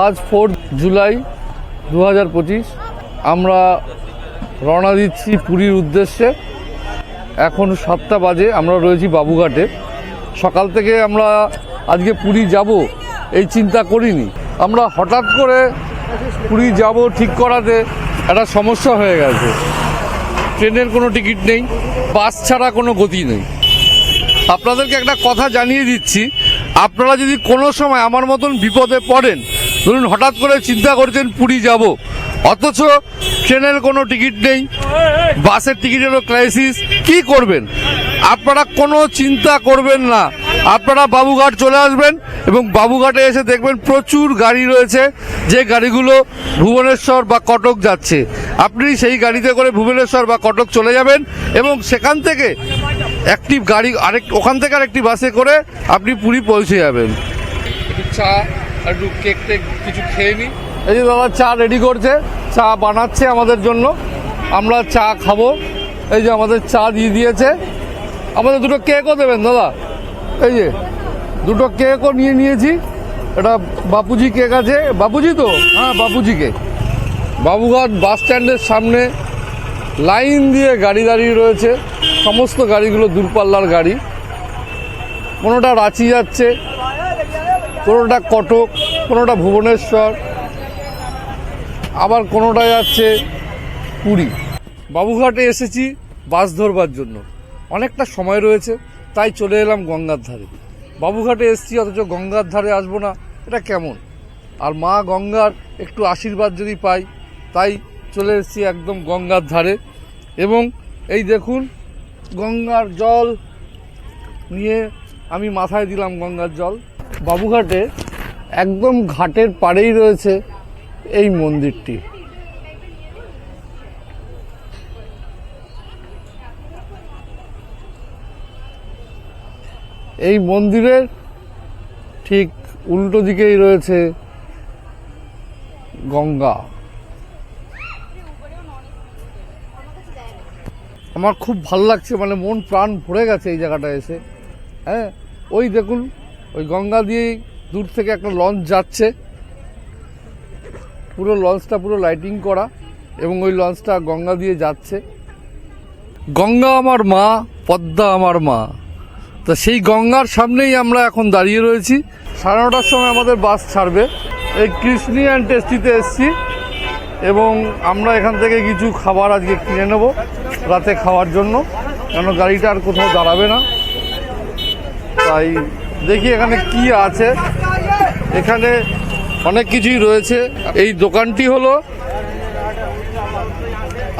আজ ফোর্থ জুলাই দু হাজার পঁচিশ। আমরা রওনা দিচ্ছি পুরীর উদ্দেশ্যে। এখন সাতটা বাজে, আমরা রয়েছি বাবুঘাটে। সকাল থেকে আমরা আজকে পুরী যাব, এই চিন্তা করিনি। আমরা হঠাৎ করে পুরী যাব ঠিক করাতে একটা সমস্যা হয়ে গেছে। ট্রেনের কোনো টিকিট নেই, বাস ছাড়া কোনো গতি নেই। আপনাদেরকে একটা কথা জানিয়ে দিচ্ছি, আপনারা যদি কোনো সময় আমার মতন বিপদে পড়েন ধরুন, হঠাৎ করে চিন্তা করছেন পুরী যাব। অথচ ট্রেনের কোনো টিকিট নেই, বাসের টিকিটেরও ক্রাইসিস কি করবেন? আপনারা কোনো চিন্তা করবেন না। আপনারা বাবুঘাট চলে আসবেন এবং বাবুঘাটে এসে দেখবেন প্রচুর গাড়ি রয়েছে, যে গাড়িগুলো ভুবনেশ্বর বা কটক যাচ্ছে। আপনি সেই গাড়িতে করে ভুবনেশ্বর বা কটক চলে যাবেন এবং সেখান থেকে একটি গাড়ি আরেক ওখান থেকে আরেকটি বাসে করে আপনি পুরী পৌঁছে যাবেন। একটু কেক টেক কিছু খেয়ে নিই এই যে দাদা চা রেডি করছে, চা বানাচ্ছে আমাদের জন্য। আমরা চা খাব। এই যে আমাদের চা দিয়ে দিয়েছে। আমাদের দুটো কেকও দেবেন দাদা। এই যে, দুটো কেকও নিয়ে নিয়েছি। এটা বাপুজি কেক আছে। বাপুজি তো? হ্যাঁ বাপুজি কেক বাবুঘাট বাস স্ট্যান্ডের সামনে লাইন দিয়ে গাড়ি দাঁড়িয়ে রয়েছে। সমস্ত গাড়িগুলো দূরপাল্লার গাড়ি। কোনোটা রাঁচি যাচ্ছে। কোনোটা কটক, কোনোটা ভুবনেশ্বর, আবার কোনোটা যাচ্ছে পুরী। বাবুঘাটে এসেছি বাস ধরবার জন্য। অনেকটা সময় রয়েছে, তাই চলে এলাম গঙ্গার ধারে। বাবুঘাটে এসেছি, অথচ গঙ্গার ধারে আসব না, এটা কেমন? আর মা গঙ্গার একটু আশীর্বাদ যদি পাই, তাই চলে এসেছি একদম গঙ্গার ধারে। এবং এই দেখুন, গঙ্গার জল নিয়ে আমি মাথায় দিলাম গঙ্গার জল। বাবুঘাটে একদম ঘাটের পাড়েই রয়েছে এই মন্দিরটি। এই মন্দিরের ঠিক উল্টো দিকেই রয়েছে গঙ্গা। আমার খুব ভালো লাগছে মানে মন প্রাণ ভরে গেছে এই জায়গাটা এসে। হ্যাঁ ওই দেখুন ওই গঙ্গা দিয়েই দূর থেকে একটা লঞ্চ যাচ্ছে। পুরো লঞ্চটা পুরো লাইটিং করা এবং ওই লঞ্চটা গঙ্গা দিয়ে যাচ্ছে। গঙ্গা আমার মা, পদ্মা আমার মা। তা সেই গঙ্গার সামনেই আমরা এখন দাঁড়িয়ে রয়েছি। সাড়ে নটার সময় আমাদের বাস ছাড়বে। এই কৃষ্ণী অ্যান্ড টেস্টিতে এসছি এবং আমরা এখান থেকে কিছু খাবার আজকে কিনে নেব রাতে খাওয়ার জন্য। কেন গাড়িটা আর কোথাও দাঁড়াবে না। তাই দেখি এখানে কি আছে। এখানে অনেক কিছুই রয়েছে। এই দোকানটি হলো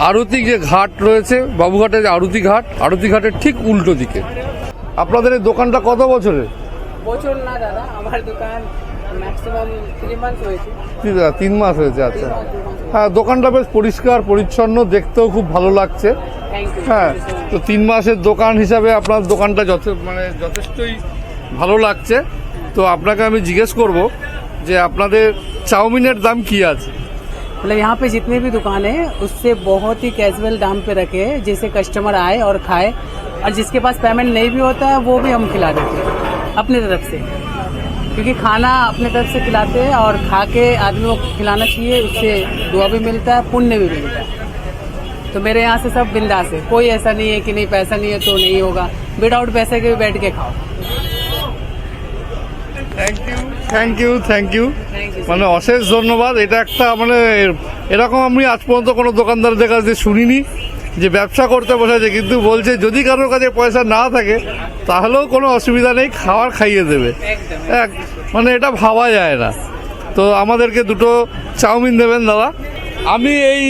আরতি যে ঘাট রয়েছে বাবুঘাটে যে আরতি ঘাট আরতি ঘাটের ঠিক উল্টো দিকে। আপনাদের এই দোকানটা কত বছরের? বছর না দাদা আমার দোকান তিন মাস হয়েছে আচ্ছা। হ্যাঁ দোকানটা বেশ পরিষ্কার পরিচ্ছন্ন দেখতেও খুব ভালো লাগছে। হ্যাঁ তো তিন মাসের দোকান হিসাবে আপনার দোকানটা যথেষ্ট মানে যথেষ্টই ভালো লাগছে তো আপনাকে আমি জিজ্ঞেস করব যে আপনাদের চাউমিনের দাম কি আছে मतलब यहाँ पे जितने भी दुकान है उससे बहुत ही कैजुअल दाम पे रखे हैं जैसे कस्टमर आए और खाए और जिसके पास पेमेंट नहीं भी होता है वो भी हम खिला देते हैं अपने तरफ से क्योंकि खाना अपने तरफ से खिलाते हैं और खा के आदमी को खिलाना चाहिए उससे दुआ भी मिलता है पुण्य भी मिलता है तो मेरे यहाँ से सब बिंदास है कोई ऐसा नहीं है कि नहीं पैसा नहीं है तो नहीं होगा विदाउट पैसे के भी बैठ के खाओ থ্যাংক ইউ থ্যাংক ইউ মানে অশেষ ধন্যবাদ। এটা একটা মানে এরকম আমি আজ পর্যন্ত কোনো দোকানদারদের কাছে শুনিনি যে ব্যবসা করতে বসেছে কিন্তু বলছে যদি কারোর কাছে পয়সা না থাকে তাহলেও কোনো অসুবিধা নেই খাওয়ার খাইয়ে দেবে। এক মানে এটা ভাবা যায় না। তো আমাদেরকে দুটো চাউমিন দেবেন দাদা। আমি এই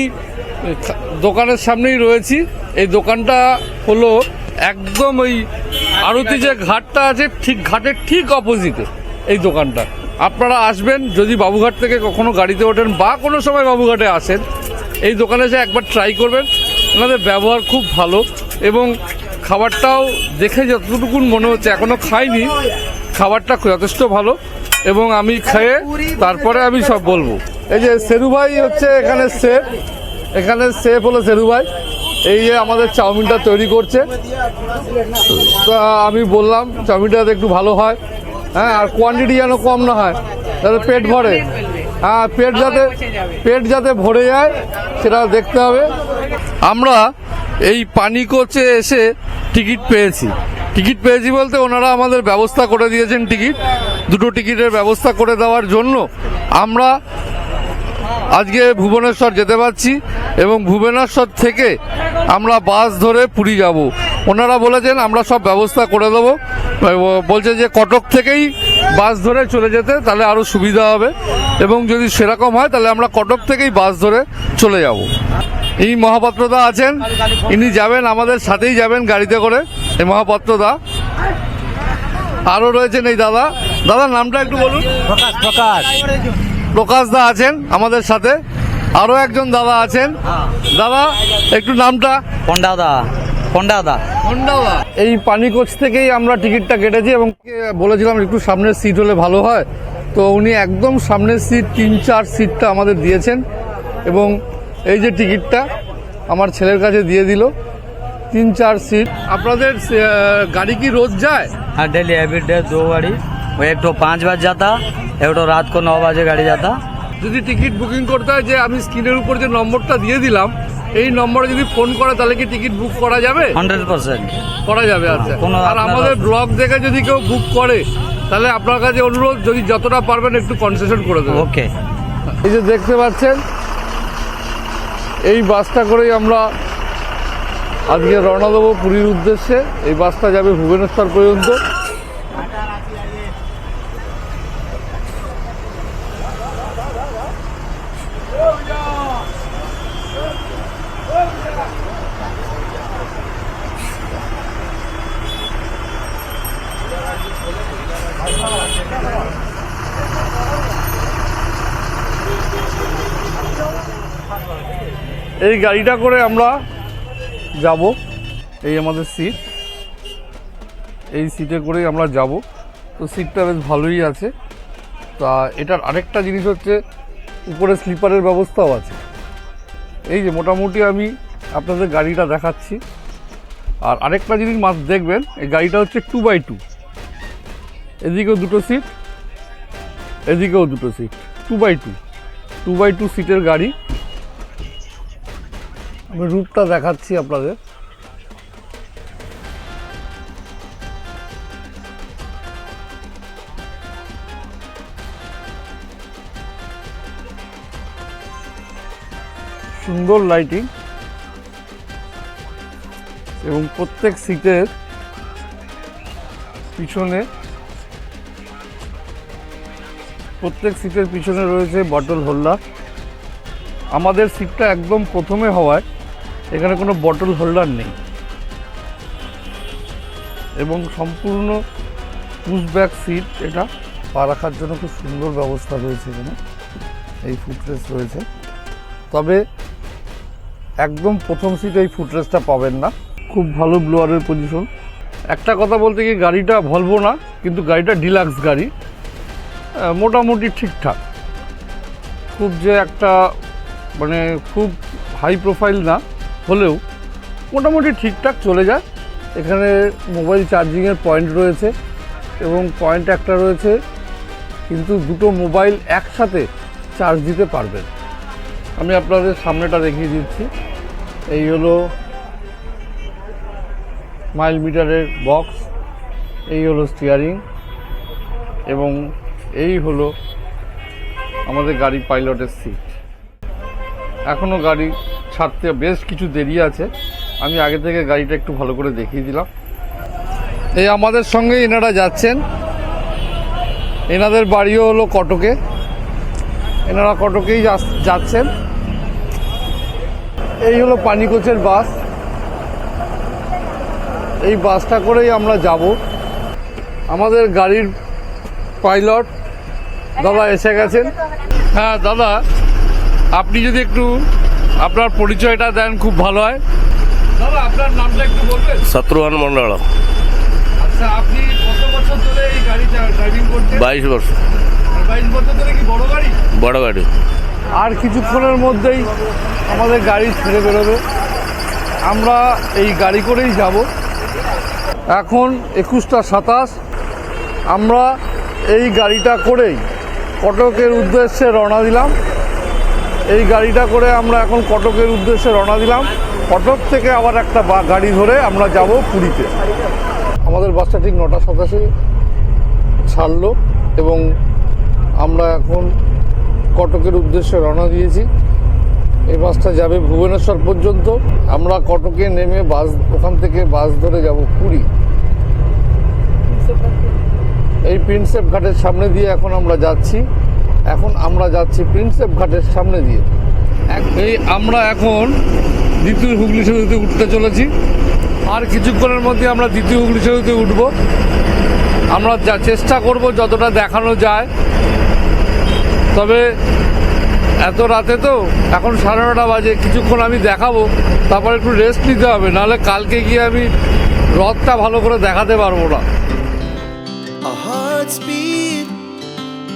দোকানের সামনেই রয়েছি। এই দোকানটা হলো একদম ওই আরতি যে ঘাটটা আছে ঠিক ঘাটের ঠিক অপোজিটে। এই দোকানটা। আপনারা আসবেন, যদি বাবুঘাট থেকে কখনো গাড়িতে ওঠেন বা কোনো সময় বাবুঘাটে আসেন, এই দোকানে এসে একবার ট্রাই করবেন। ওনাদের ব্যবহার খুব ভালো এবং খাবারটাও দেখে যতটুকু মনে হচ্ছে এখনও খাইনি, খাবারটা যথেষ্ট ভালো এবং আমি খেয়ে তারপরে আমি সব বলব। এই যে সেরু ভাই হচ্ছে এখানে সেফ এখানে সেফ হলো সেরু ভাই। এই যে আমাদের চাউমিনটা তৈরি করছে। তা আমি বললাম, চাউমিনটা একটু ভালো হয়। হ্যাঁ আর কোয়ান্টিটি যেন কম না হয়, তাহলে পেট ভরে। হ্যাঁ পেট যাতে পেট যাতে ভরে যায়, সেটা দেখতে হবে। আমরা এই পানি কোচে এসে টিকিট পেয়েছি। টিকিট পেয়েছি বলতে ওনারা আমাদের ব্যবস্থা করে দিয়েছেন টিকিট। দুটো টিকিটের ব্যবস্থা করে দেওয়ার জন্য আমরা আজকে ভুবনেশ্বর যেতে পারছি এবং ভুবনেশ্বর থেকে আমরা বাস ধরে পুরী যাব। ওনারা বলেছেন, আমরা সব ব্যবস্থা করে দেবো। বলছে যে কটক থেকেই বাস ধরে চলে যেতে, তাহলে আরও সুবিধা হবে। এবং যদি সেরকম হয়, তাহলে আমরা কটক থেকেই বাস ধরে চলে যাব। এই মহাপাত্রদা আছেন, ইনি যাবেন, আমাদের সাথেই যাবেন গাড়িতে করে। এই মহাপাত্রদা। আরও রয়েছেন এই দাদা। দাদা, নামটা একটু বলুন। প্রকাশ প্রকাশ। প্রকাশ দা আছেন আমাদের সাথে। আরও একজন দাদা আছেন। দাদা একটু নামটা? পন্ডা দা পন্ডা দা এই পানিকোচ থেকেই আমরা টিকিটটা কেটেছি এবং বলেছিলাম একটু সামনের সিট হলে ভালো হয়। তো উনি একদম সামনের সিট তিন চার সিটটা আমাদের দিয়েছেন এবং এই যে টিকিটটা আমার ছেলের কাছে দিয়ে দিল। তিন চার সিট। আপনাদের গাড়ি কি রোজ যায়? হ্যাঁ ডেলি এভরিডে দু গাড়ি वो एक तो पाँच बज जाता एक तो रात को नौ बजे गाड़ी जाता যদি টিকিট বুকিং করতে হয় যে আমি স্ক্রিনের উপর যে নম্বরটা দিয়ে দিলাম এই নম্বরে যদি ফোন করে তাহলে কি টিকিট বুক করা যাবে हंड्रेड परसेंट করা যাবে আচ্ছা কোনো আর আপনার- আমাদের ব্লগ দেখে যদি কেউ বুক করে তাহলে আপনার কাছে অনুরোধ যদি যতটা পারবেন একটু কনসেশন করে দেবেন ओके এই যে দেখতে পাচ্ছেন এই বাসটা করেই আমরা আজকে রওনা দেবো পুরীর উদ্দেশ্যে এই বাসটা যাবে ভুবনেশ্বর পর্যন্ত এই গাড়িটা করে আমরা যাব। এই আমাদের সিট এই সিটে করেই আমরা যাব। তো সিটটা বেশ ভালোই আছে। তা এটার আরেকটা জিনিস হচ্ছে, উপরে স্লিপারের ব্যবস্থাও আছে। এই যে মোটামুটি আমি আপনাদের গাড়িটা দেখাচ্ছি। আর আরেকটা জিনিস মাস দেখবেন, এই গাড়িটা হচ্ছে টু বাই টু এদিকেও দুটো সিট এদিকেও দুটো seat two by two two by two সিটের গাড়ি। আমি রূপটা দেখাচ্ছি আপনাদের। সুন্দর লাইটিং এবং প্রত্যেক সিটের পিছনে প্রত্যেক সিটের পিছনে রয়েছে বটল হোল্ডার আমাদের সিটটা একদম প্রথমে হওয়ায়। এখানে কোনো বটল হোল্ডার নেই। এবং সম্পূর্ণ পুশব্যাক সিট এটা পা রাখার জন্য খুব সুন্দর ব্যবস্থা রয়েছে এখানে। এই ফুটরেস রয়েছে। তবে একদম প্রথম সিটে এই ফুটরেসটা পাবেন না। খুব ভালো ব্লোয়ারের পজিশন একটা কথা বলতে কি গাড়িটা ভলবো না, কিন্তু গাড়িটা ডিলাক্স গাড়ি। মোটামুটি ঠিকঠাক। খুব যে একটা মানে খুব হাই প্রোফাইল না। হলেও মোটামুটি ঠিকঠাক চলে যায়। এখানে মোবাইল চার্জিংয়ের পয়েন্ট রয়েছে এবং পয়েন্ট একটা রয়েছে, কিন্তু দুটো মোবাইল একসাথে চার্জ দিতে পারবেন আমি আপনাদের সামনেটা দেখিয়ে দিচ্ছি। এই হলো মাইল মিটারের বক্স, এই হলো স্টিয়ারিং এবং এই হলো আমাদের গাড়ি পাইলটের সিট এখনও গাড়ি ছাড়তে বেশ কিছু দেরি আছে। আমি আগে থেকে গাড়িটা একটু ভালো করে দেখিয়ে দিলাম। এই আমাদের সঙ্গে এনারা যাচ্ছেন। এনাদের বাড়িও হলো কটকে। এনারা কটকেই যাচ্ছেন। এই হলো পানিকোচের বাস। এই বাসটা করেই আমরা যাব। আমাদের গাড়ির পাইলট দাদা এসে গেছেন। হ্যাঁ দাদা, আপনি যদি একটু আপনার পরিচয়টা দেন খুব ভালো হয়। দাদা আপনার নামটা একটু বলবেন? শত্রুঘ্ন মন্ডল আচ্ছা আপনি কত বছর ধরে এই গাড়ি ড্রাইভিং করছেন? বাইশ বছর ধরে কি বড় গাড়ি? বড় গাড়ি। আর কিছুক্ষণের মধ্যেই আমাদের গাড়ি ছেড়ে বেরোবে। আমরা এই গাড়ি করেই যাব। এখন একুশটা সাতাশ। আমরা এই গাড়িটা করেই কটকের উদ্দেশ্যে রওনা দিলাম। এই গাড়িটা করে আমরা এখন কটকের উদ্দেশ্যে রওনা দিলাম। কটক থেকে আবার একটা গাড়ি ধরে আমরা যাব পুরীতে। আমাদের বাসটা ঠিক নটা সাতাশে ছাড়লো এবং আমরা এখন কটকের উদ্দেশ্যে রওনা দিয়েছি। এই বাসটা যাবে ভুবনেশ্বর পর্যন্ত। আমরা কটকে নেমে বাস, ওখান থেকে বাস ধরে যাব পুরী। এই প্রিন্সেপ ঘাটের সামনে দিয়ে এখন আমরা যাচ্ছি। এখন আমরা যাচ্ছি প্রিন্সেপ ঘাটের সামনে দিয়ে। এই আমরা এখন দ্বিতীয় হুগলি সেতুতে উঠতে চলেছি। আর কিছুক্ষণের মধ্যে আমরা দ্বিতীয় হুগলি সেতুতে উঠব। আমরা যা চেষ্টা করব যতটা দেখানো যায়। তবে এত রাতে তো এখন সাড়ে নটা বাজে কিছুক্ষণ আমি দেখাবো তারপর একটু রেস্ট নিতে হবে নাহলে কালকে গিয়ে আমি রথটা ভালো করে দেখাতে পারব না।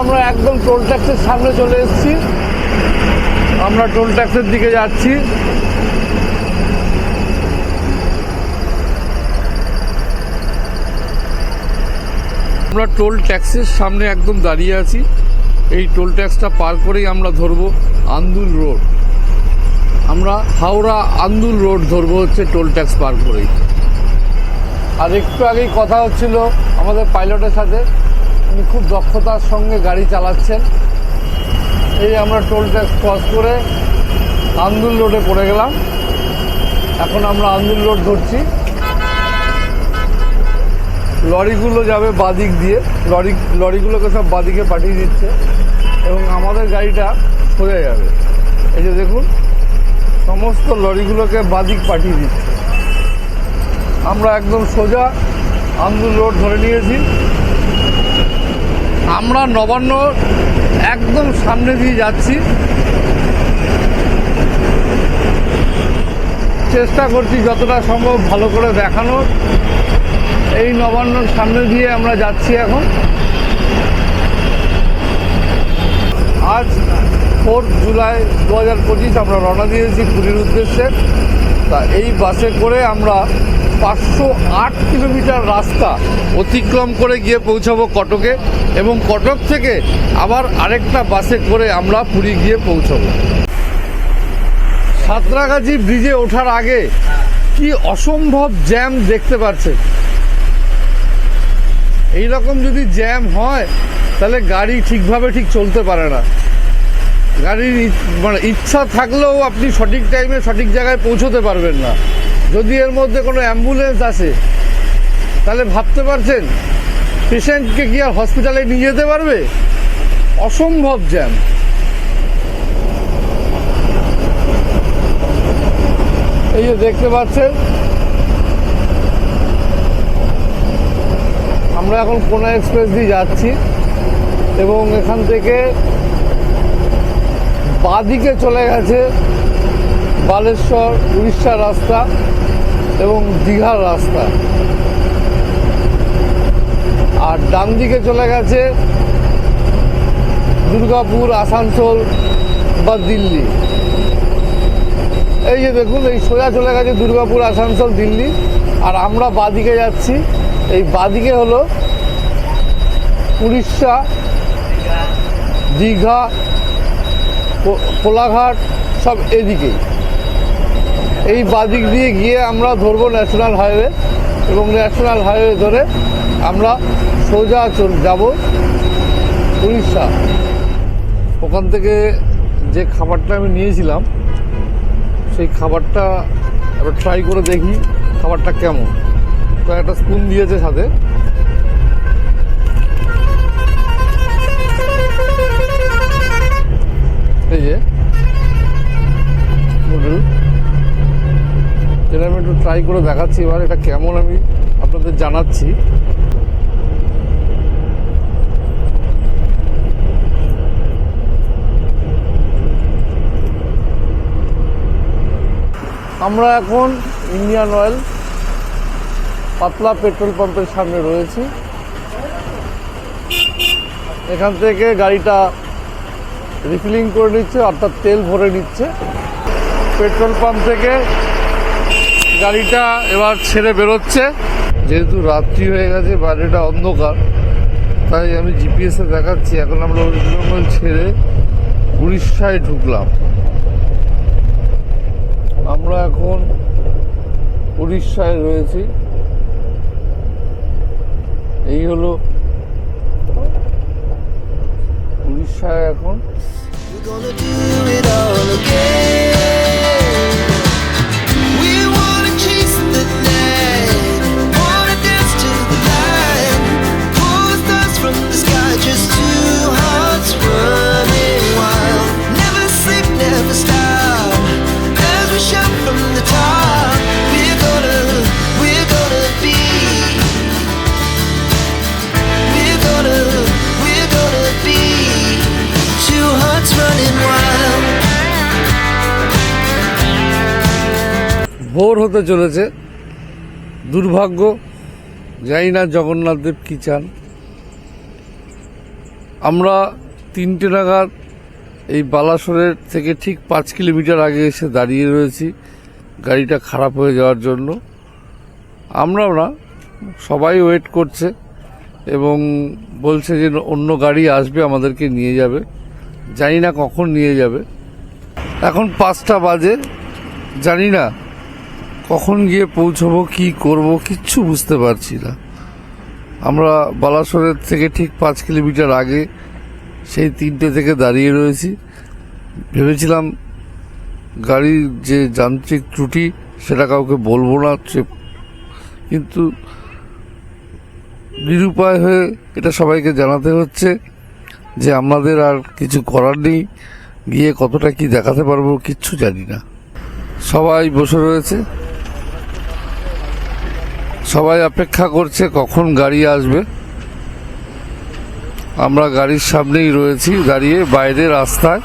আমরা একদম টোল ট্যাক্সের সামনে চলে এসেছি। আমরা টোল ট্যাক্সের দিকে যাচ্ছি। আমরা টোল ট্যাক্সের সামনে একদম দাঁড়িয়ে আছি। এই টোল ট্যাক্সটা পার করেই আমরা ধরবো আন্দুল রোড। আমরা হাওড়া আন্দুল রোড ধরবো হচ্ছে টোল ট্যাক্স পার করেই। আর একটু আগেই কথা হচ্ছিল আমাদের পাইলটের সাথে। উনি খুব দক্ষতার সঙ্গে গাড়ি চালাচ্ছেন। এই আমরা টোল ট্যাক্স ক্রস করে আন্দুল রোডে পড়ে গেলাম। এখন আমরা আন্দুল রোড ধরছি। লরিগুলো যাবে বাদিক দিয়ে। লরি, লরিগুলোকে সব বাদিকে পাঠিয়ে দিচ্ছে এবং আমাদের গাড়িটা সোজা যাবে। এই যে দেখুন, সমস্ত লরিগুলোকে বাদিক পাঠিয়ে দিচ্ছে। আমরা একদম সোজা আন্দুল রোড ধরে নিয়েছি। আমরা নবান্ন একদম সামনে দিয়ে যাচ্ছি। চেষ্টা করছি যতটা সম্ভব ভালো করে দেখানোর এই নবান্নর সামনে দিয়ে আমরা যাচ্ছি এখন। আজ ফোর্থ জুলাই দু হাজার পঁচিশ আমরা রওনা দিয়েছি পুরীর উদ্দেশ্যে। তা এই বাসে করে আমরা পাঁচশো আট কিলোমিটার রাস্তা অতিক্রম করে গিয়ে পৌঁছাবো কটকে এবং কটক থেকে আবার আরেকটা বাসে করে আমরা পুরী গিয়ে পৌঁছাবো। সাঁতরাগাছি ব্রিজে ওঠার আগে কি অসম্ভব জ্যাম দেখতে পাচ্ছেন এইরকম যদি জ্যাম হয়, তাহলে গাড়ি ঠিকভাবে ঠিক চলতে পারে না। গাড়ির মানে ইচ্ছা থাকলেও আপনি সঠিক টাইমে সঠিক জায়গায় পৌঁছতে পারবেন না। যদি এর মধ্যে কোনো অ্যাম্বুলেন্স আসে, তাহলে ভাবতে পারছেন পেশেন্টকে কি আর হসপিটালে নিয়ে যেতে পারবে? অসম্ভব জ্যাম এই যে দেখতে পাচ্ছেন, আমরা এখন কোনা এক্সপ্রেস দিয়ে যাচ্ছি এবং এখান থেকে বাদিকে চলে গেছে বালেশ্বর উড়িষ্যার রাস্তা এবং দীঘার রাস্তা। আর ডান দিকে চলে গেছে দুর্গাপুর, আসানসোল বা দিল্লি। এই যে দেখুন, এই সোজা চলে গেছে দুর্গাপুর, আসানসোল, দিল্লি। আর আমরা বাদিকে যাচ্ছি। এই বাদিকে হলো উড়িষ্যা, দীঘা কোলাঘাট, সব এদিকেই এই বাদিক দিয়ে গিয়ে আমরা ধরবো ন্যাশনাল হাইওয়ে এবং ন্যাশনাল হাইওয়ে ধরে আমরা সোজা চল যাব উড়িষ্যা। ওখান থেকে যে খাবারটা আমি নিয়েছিলাম, সেই খাবারটা ট্রাই করে দেখি, খাবারটা কেমন। তো একটা স্পুন দিয়েছে সাথে। নুডল যেটা আমি একটু ট্রাই করে দেখাচ্ছি, এবার এটা কেমন আমি আপনাদের জানাচ্ছি। আমরা এখন ইন্ডিয়ান অয়েল পাতলা পেট্রোল পাম্পের সামনে রয়েছি। এখান থেকে গাড়িটা রিফিলিং করে নিচ্ছে, অর্থাৎ তেল ভরে নিচ্ছে। পেট্রোল পাম্প থেকে গাড়িটা এবার ছেড়ে বেরোচ্ছে। যেহেতু রাত্রি হয়ে গেছে, বাইরেটা অন্ধকার, তাই আমি জিপিএসে দেখাচ্ছি। এখন আমরা ওয়েস্ট বেঙ্গল ছেড়ে উড়িষ্যায় ঢুকলাম। আমরা এখন উড়িষ্যায় রয়েছি। এই হলো উড়িষ্যায় এখন We're gonna do it all again. ভোর হতে চলেছে। দুর্ভাগ্য, জানি না জগন্নাথ দেব কি চান। আমরা তিনটে নাগাদ এই বালাসোরের থেকে ঠিক পাঁচ কিলোমিটার আগে এসে দাঁড়িয়ে রয়েছি, গাড়িটা খারাপ হয়ে যাওয়ার জন্য। আমরাও না, সবাই ওয়েট করছে এবং বলছে যে অন্য গাড়ি আসবে, আমাদেরকে নিয়ে যাবে। জানি না কখন নিয়ে যাবে। এখন পাঁচটা বাজে, জানি না কখন গিয়ে পৌঁছবো, কি করব, কিচ্ছু বুঝতে পারছি না। আমরা বালাসোরের থেকে ঠিক পাঁচ কিলোমিটার আগে সেই তিনটে থেকে দাঁড়িয়ে রয়েছি। ভেবেছিলাম গাড়ির যে যান্ত্রিক ত্রুটি, সেটা কাউকে বলব না কিন্তু নিরুপায় হয়ে এটা সবাইকে জানাতে হচ্ছে যে আমাদের আর কিছু করার নেই, গিয়ে কতটা কি দেখাতে পারব কিচ্ছু জানি না। সবাই বসে রয়েছে। সবাই অপেক্ষা করছে কখন গাড়ি আসবে। আমরা গাড়ির সামনেই রয়েছি, দাঁড়িয়ে বাইরে রাস্তায়।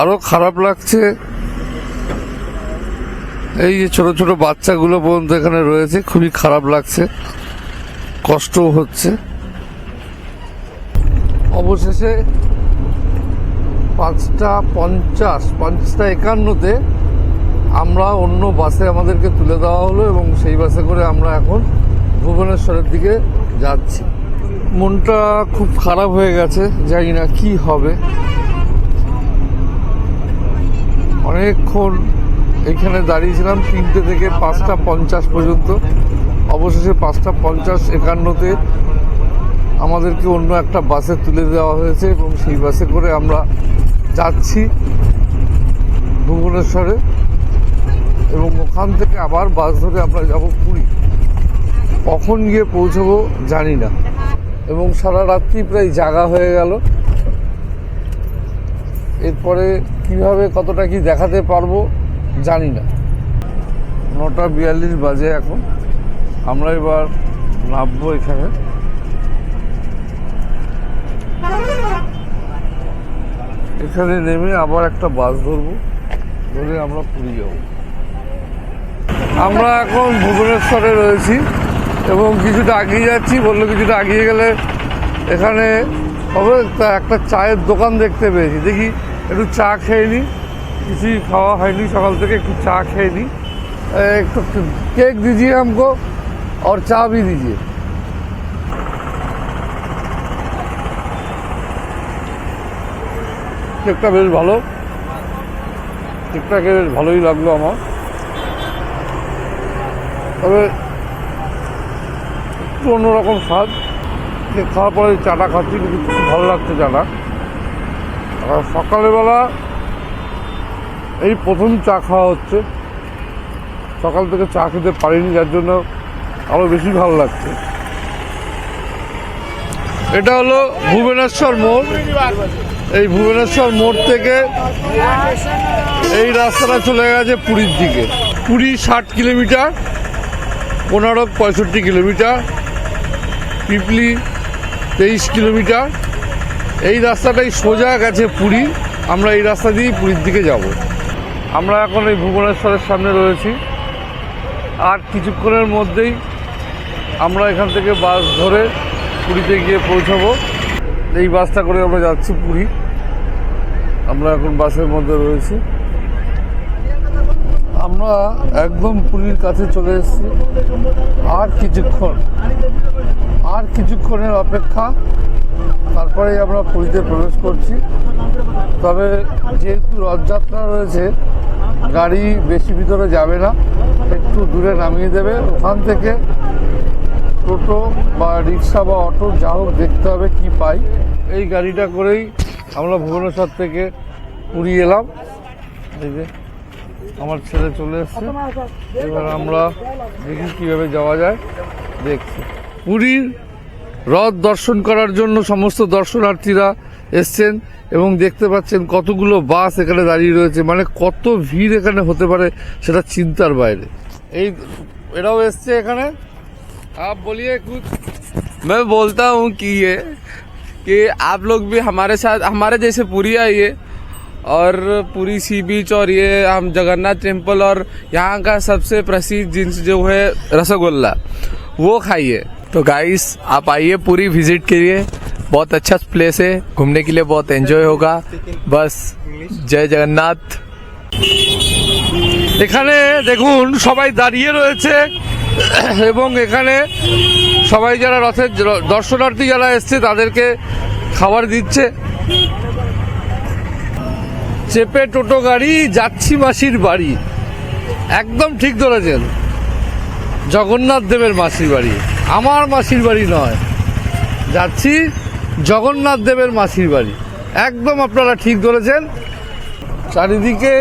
আরও খারাপ লাগছে, এই যে ছোট ছোট বাচ্চাগুলো পর্যন্ত এখানে রয়েছে, খুবই খারাপ লাগছে, কষ্টও হচ্ছে। অবশেষে পাঁচটা পঞ্চাশ, পাঁচটা একান্নতে আমরা অন্য বাসে আমাদেরকে তুলে দেওয়া হলো এবং সেই বাসে করে আমরা এখন ভুবনেশ্বরের দিকে যাচ্ছি। মনটা খুব খারাপ হয়ে গেছে, জানি না কি হবে। অনেকক্ষণ এখানে দাঁড়িয়েছিলাম, তিনটে থেকে পাঁচটা পঞ্চাশ পর্যন্ত। অবশেষে পাঁচটা পঞ্চাশ একান্নতে আমাদেরকে অন্য একটা বাসে তুলে দেওয়া হয়েছে এবং সেই বাসে করে আমরা যাচ্ছি ভুবনেশ্বরে। এবং ওখান থেকে আবার বাস ধরে আমরা যাব পুরী। কখন গিয়ে পৌঁছবো জানি না। এবং সারা রাত্রি প্রায় জাগা হয়ে গেল। এরপরে কীভাবে কতটা কি দেখাতে পারব জানি না। নটা বিয়াল্লিশ বাজে এখন। আমরা এবার নামবো এখানে। এখানে নেমে আবার একটা বাস ধরবো। ধরে আমরা পুরী যাব। আমরা এখন ভুবনেশ্বরে রয়েছি এবং কিছুটা আগিয়ে যাচ্ছি। বলল কিছুটা আগিয়ে গেলে এখানে হবে একটা চায়ের দোকান দেখতে পেয়েছি। দেখি একটু চা খেয়ে নিই কিছুই খাওয়া হয়নি, সকাল থেকে একটু চা খেয়ে নিই একটু কেক দিজিয়ে আমকো আর চা বি দিজিয়ে। কেকটা বেশ ভালো। কেকটাকে বেশ ভালোই লাগল আমার। তবে একটু অন্যরকম স্বাদ। কেক খাওয়ার পরে চাটা খাচ্ছি, কিন্তু খুব ভালো লাগছে চাটা। আর সকালবেলা এই প্রথম চা খাওয়া হচ্ছে। সকাল থেকে চা খেতে পারিনি, যার জন্য আরও বেশি ভালো লাগছে। এটা হলো ভুবনেশ্বর মোড়। এই ভুবনেশ্বর মোড় থেকে এই রাস্তাটা চলে গেছে পুরীর দিকে। পুরী ষাট কিলোমিটার। কোনারক পঁয়ষট্টি কিলোমিটার, পিপলি তেইশ কিলোমিটার। এই রাস্তাটাই সোজা গেছে পুরী। আমরা এই রাস্তা দিয়েই পুরীর দিকে যাব। আমরা এখন এই ভুবনেশ্বরের সামনে রয়েছি। আর কিছুক্ষণের মধ্যেই আমরা এখান থেকে বাস ধরে পুরীতে গিয়ে পৌঁছাবো। এই বাসটা করে আমরা যাচ্ছি পুরী। আমরা এখন বাসের মধ্যে রয়েছি। আমরা একদম পুরীর কাছে চলে এসেছি। আর কিছুক্ষণ, আর কিছুক্ষণের অপেক্ষা। তারপরে আমরা পুরীতে প্রবেশ করছি। তবে যেহেতু রথযাত্রা রয়েছে, গাড়ি বেশি ভিতরে যাবে না, একটু দূরে নামিয়ে দেবে। ওখান থেকে টোটো বা রিক্সা বা অটো যা হোক দেখতে হবে কি পাই। এই গাড়িটা করেই আমরা ভুবনেশ্বর থেকে পুরী এলাম। এই যে। আমার ছেলে চলে এসছে এবার আমরা দেখি কীভাবে যাওয়া যায় দেখছি পুরীর হ্রদ দর্শন করার জন্য সমস্ত দর্শনার্থীরা এসছেন এবং দেখতে পাচ্ছেন কতগুলো বাস এখানে দাঁড়িয়ে রয়েছে মানে কত ভিড় এখানে হতে পারে সেটা চিন্তার বাইরে এই এরাও এসছে এখানে आप बोलिए कुछ मैं बोलता हूँ कि ये कि आप लोग भी हमारे साथ हमारे जैसे पूरी आइए और पूरी सी बीच और ये हम जगन्नाथ टेम्पल और यहाँ का सबसे प्रसिद्ध जिन्स जो है रसगुल्ला वो खाइए तो गाइस आप आइए पूरी विजिट करिए बहुत अच्छा प्लेस है घूमने के लिए बहुत एंजॉय होगा बस जय जगन्नाथ এখানে দেখুন সবাই দাঁড়িয়ে রয়েছে এবং এখানে সবাই যারা রথের জ- দর্শনার্থী যারা এসছে তাদেরকে খাবার দিচ্ছে চেপে টোটো গাড়ি, যাচ্ছি মাসির বাড়ি। একদম ঠিক ধরেছেন। জগন্নাথ দেবের মাসির বাড়ি। আমার মাসির বাড়ি নয়। যাচ্ছি জগন্নাথ দেবের মাসির বাড়ি। একদম আপনারা ঠিক ধরেছেন। চারিদিকে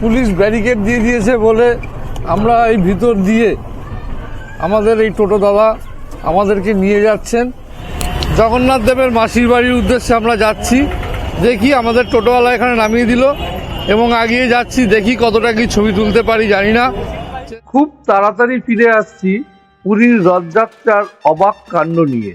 পুলিশ ব্যারিকেড দিয়ে দিয়েছে বলে আমরা এই ভিতর দিয়ে আমাদের এই টোটো দাদা আমাদেরকে নিয়ে যাচ্ছেন। জগন্নাথ দেবের মাসির বাড়ির উদ্দেশ্যে আমরা যাচ্ছি। দেখি আমাদের টোটোওয়ালা এখানে নামিয়ে দিল এবং আগিয়ে যাচ্ছি, দেখি কতটা কি ছবি তুলতে পারি, জানি না। খুব তাড়াতাড়ি ফিরে আসছি পুরীর রথযাত্রার অবাক কাণ্ড নিয়ে।